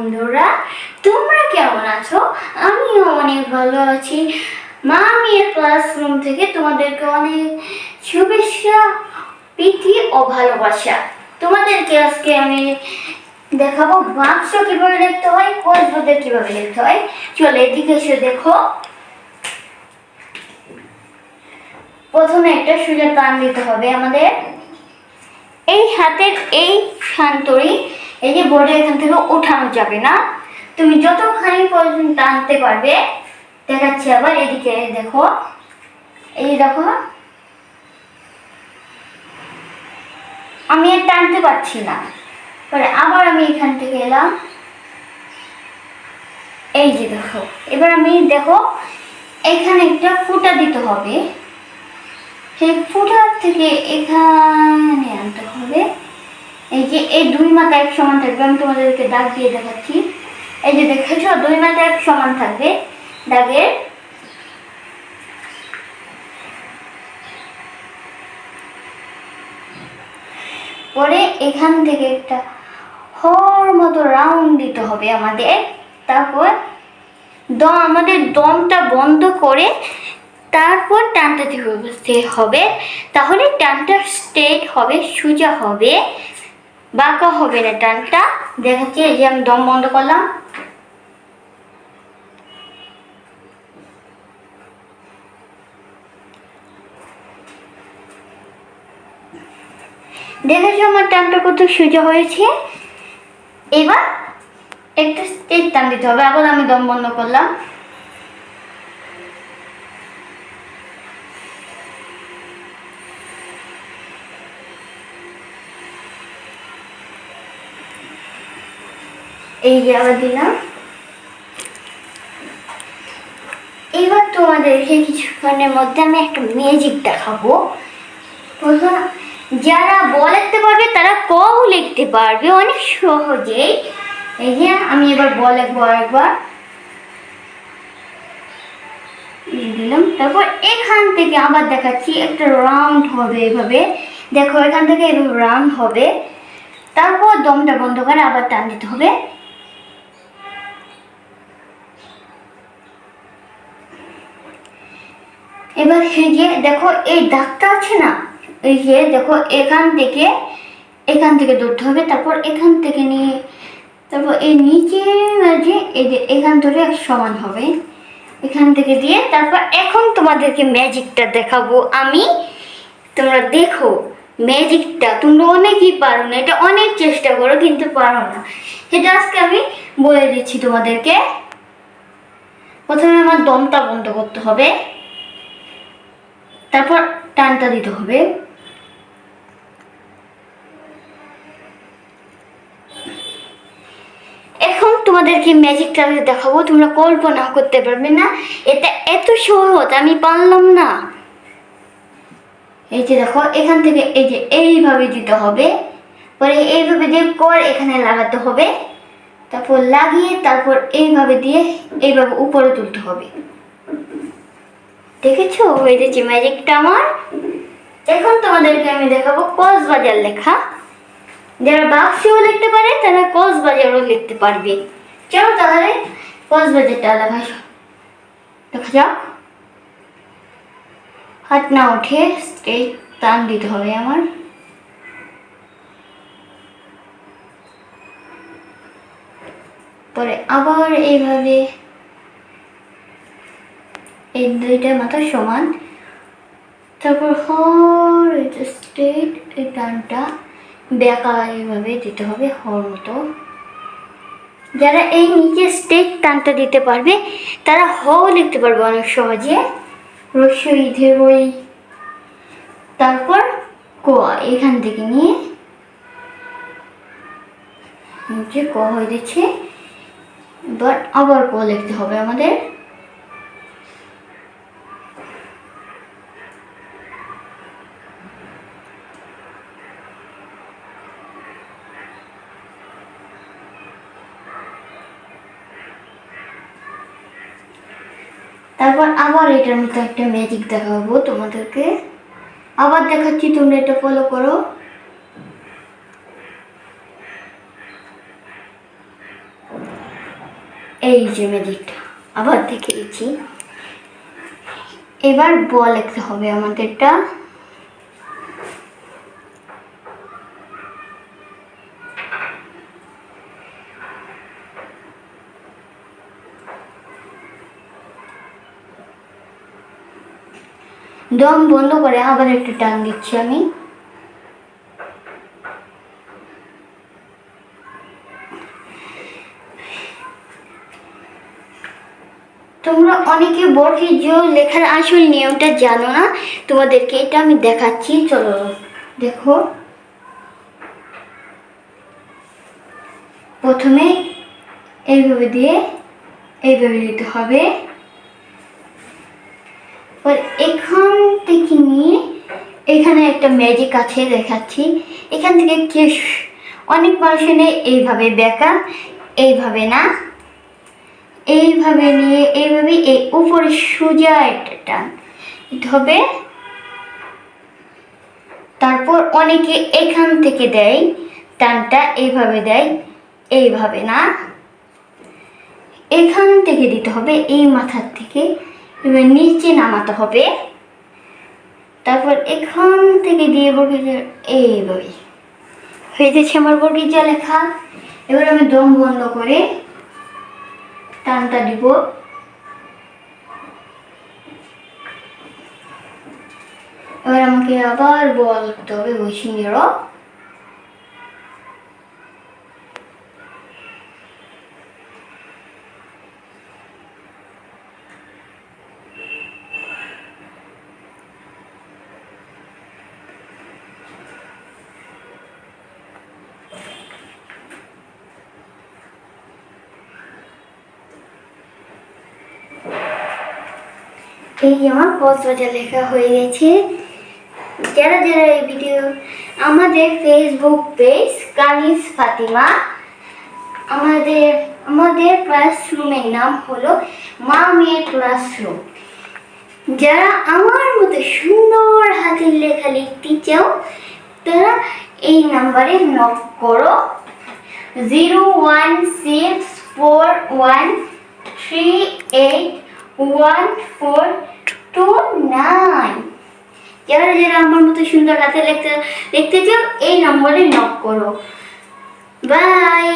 বন্ধুরা, তোমরা কেমন আছো? আমিও অনেক ভালো আছি। মামির ক্লাসরুম থেকে তোমাদেরকে অনেক শুভেচ্ছা, প্রীতি ও ভালোবাসা। তোমাদেরকে আজকে আমি দেখাবো বাক্স কীভাবে লিখতে হয় কোষবোধের কীভাবে লিখতে হয়। চলো এদিকে এসে দেখো। প্রথমে একটা সোজা টান দিতে হবে আমাদের। এই হাতের এই শান্তরি এই যে বোর্ডে এখান থেকে ওঠানো যাবে না। তুমি যতখানি পর্যন্ত টানতে পারবে। দেখাচ্ছি আবার এদিকে, দেখো। এই দেখো। আমি আর টানতে পারছি না। পরে আবার আমি এখান থেকে এলাম। এই যে দেখো, এবার আমি দেখো, এখানে একটা ফুটা দিতে হবে। সেই ফুটার থেকে এখানে আনতে হবে। এই যে, এই দুই মাথা এক সমান থাকবে, আমি তোমাদেরকে দাগ দিয়ে দেখাচ্ছি। এই যে দেখেছ, দুই মাথা এক সমান থাকবে দাগের। পরে এখান থেকে একটা হর মতো রাউন্ড দিতে হবে আমাদের। তারপর দম আমাদের দমটা বন্ধ করে তারপর টানটা হবে তাহলে টানটা স্ট্রেট হবে, সোজা হবে। বাঁকা হবে না টানটা। দেখাচ্ছি, এই যে আমি দম বন্ধ করলাম। দেখেছ আমার টানটা কত সোজা হয়েছে? এবার একটা স্টেট টান দিতে হবে, আবার আমি দম বন্ধ করলাম। এই যে দিলাম। এবার তোমাদেরকে কিছুক্ষণের মধ্যে আমি একটা ম্যাজিক দেখাবো। প্রথম, যারা ব পারবে, তারা কও লিখতে পারবে। অনেক সহজেই। এই যে, আমি এবার ব লিখব একবার দিলাম। তারপর এখান থেকে আবার দেখাচ্ছি, একটা রাউন্ড হবে এভাবে। দেখো, এখান থেকে এভাবে রাউন্ড হবে। তারপর দমটা বন্ধ করে আবার টান দিতে হবে। এবার এই যে দেখো, এই দাগটা আছে না, এই যে দেখো, এখান থেকে এখান থেকে ধরতে হবে, তারপর এখান থেকে নিয়ে, তারপর এই নিচে যে, এই যে এখান ধরে এক সমান হবে। এখান থেকে দিয়ে তারপর এখন তোমাদেরকে ম্যাজিকটা দেখাবো। আমি, তোমরা দেখো, ম্যাজিকটা, তোমরা অনেকই পারো না, এটা অনেক চেষ্টা করো, কিন্তু পারো না। সেটা আজকে আমি বলে দিচ্ছি তোমাদেরকে। প্রথমে আমার দমটা বন্ধ করতে হবে। তারপর টানটা দিতে হবে। এখন তোমাদেরকে ম্যাজিকটা আমি দেখাবো, তোমরা কল্পনা করতে পারবে না। এটা এত সহজ, আমি পারলাম না। এই যে দেখো, এখান থেকে এই যে এইভাবে দিতে হবে। পরে এইভাবে দিয়ে কর এখানে লাগাতে হবে। তারপর লাগিয়ে তারপর এইভাবে দিয়ে এইভাবে উপরে তুলতে হবে। দেখেছ? যে ম্যাজিকটা আমার? এখন তোমাদেরকে আমি দেখাবো কক্সবাজার লেখা। যারা বাক্সও লিখতে পারে, তারা কক্সবাজারও লিখতে পারবে। চলো তাহলে কক্সবাজারটা লেখা দেখা যাক। হাত না উঠে স্টেজ টান দিতে হবে আমার। পরে আবার এইভাবে এই দুইটা মাথা সমান। তারপর হর এটা স্ট্রেট এই টানটা বেঁকা এইভাবে দিতে হবে হর মতো। যারা এই নিচে স্টেট টানটা দিতে পারবে, তারা হ লিখতে পারবে অনেক সহজে। রস্যই ধেরই তারপর কোয়া এখান থেকে নিয়ে। নিচে ক হয়ে দিচ্ছে এবার আবার ক লিখতে হবে আমাদের। তারপর আবার এটার মতো একটা ম্যাজিক দেখাবো তোমাদেরকে। আবার দেখাচ্ছি, তোমরা এটা ফলো করো। এই যে ম্যাজিকটা আবার দেখে দিচ্ছি এবার বল একটা হবে আমাদেরটা। দম বন্ধ করে আবার একটু টান দিচ্ছি আমি। তোমরা অনেকে বর্গীজ লেখার আসল নিয়মটা জানো না, তোমাদেরকে এটা আমি দেখাচ্ছি। চলো, দেখো। প্রথমে এইভাবে দিয়ে এইভাবে দিতে হবে। এবার এখান থেকে নিয়ে এখানে একটা ম্যাজিক আছে দেখাচ্ছি। এখান থেকে কে অনেক মানুষের নেই এইভাবে বেঁকা এইভাবে না? এইভাবে নিয়ে, এইভাবে এই উপরে সোজা একটা টান হবে। তারপর অনেকে এখান থেকে দেয়, টানটা এইভাবে দেয়, এইভাবে না? এখান থেকে দিতে হবে এই মাথার থেকে। এবার নিচে নামাতে হবে। তারপর এখান থেকে দিয়ে বর্গিজা এইভাবে হয়ে যাচ্ছে আমার বর্গিজা লেখা। এবার আমি দম বন্ধ করে টানটা দিব। এবার আমাকে আবার বলতে হবে ওই এই আমার কক্সবাজার লেখা হয়ে গেছে। যারা যারা এই ভিডিও আমাদের ফেসবুক পেজ কানিস ফাতিমা। আমাদের আমাদের ক্লাসরুমের নাম হলো মা মেয়ের ক্লাসরুম যারা আমার মতো সুন্দর হাতের লেখা লিখতে চাও, তারা এই নাম্বারে নক করো। Zero one six four one three eight one four two nine যারা যারা আমার মতো সুন্দর রাতে লিখতে লিখতে চাও, এই নম্বরে নক করো। বাই